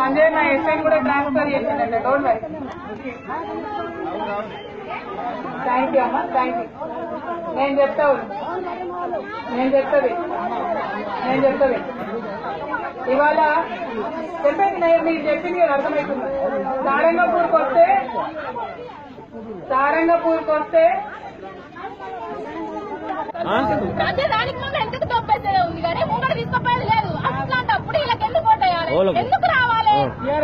Transfer చేసిందండి don't worry thank you అమ్మా. Thank you నేను చెప్తా ఉన్నా. నేను చెప్తాది. నేను చెప్తాది. ఇవాళ చెప్పేది నేను మీకు చెప్పింది కదా అర్థమవుతుంది. సారంగపూర్కి వస్తే సారంగపూర్కి వస్తే ఎందుకు తప్పేసేదే ఉంది కానీ ముంగడ తీసుకుపోయేది లేదు. అట్లాంటప్పుడు వీళ్ళకి ఎందుకు. ఎందుకు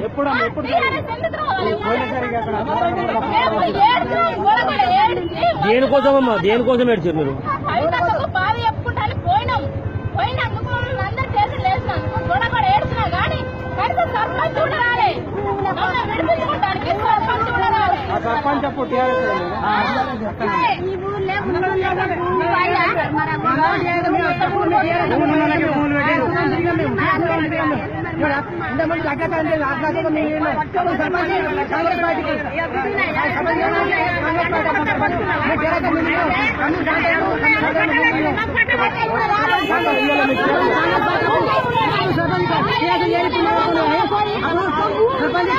ఎప్పుడు ఎప్పుడు టీఆర్ఎస్ ఎందుకు రావాలి? మేము ఏడ్చాం, గొడవలు ఏడ్చి దేనికోసమమ్మా? దేనికోసం ఏడ్చారు మీరు? కవితకు బాధ చెప్పుకుంటాను मुझे क्या क्या करेंगे लाख लाख को नहीं लेना कांग्रेस पार्टी को समझ लेना कांग्रेस पार्टी मैं कह रहा था मुझे कानून सरपंच सरपंच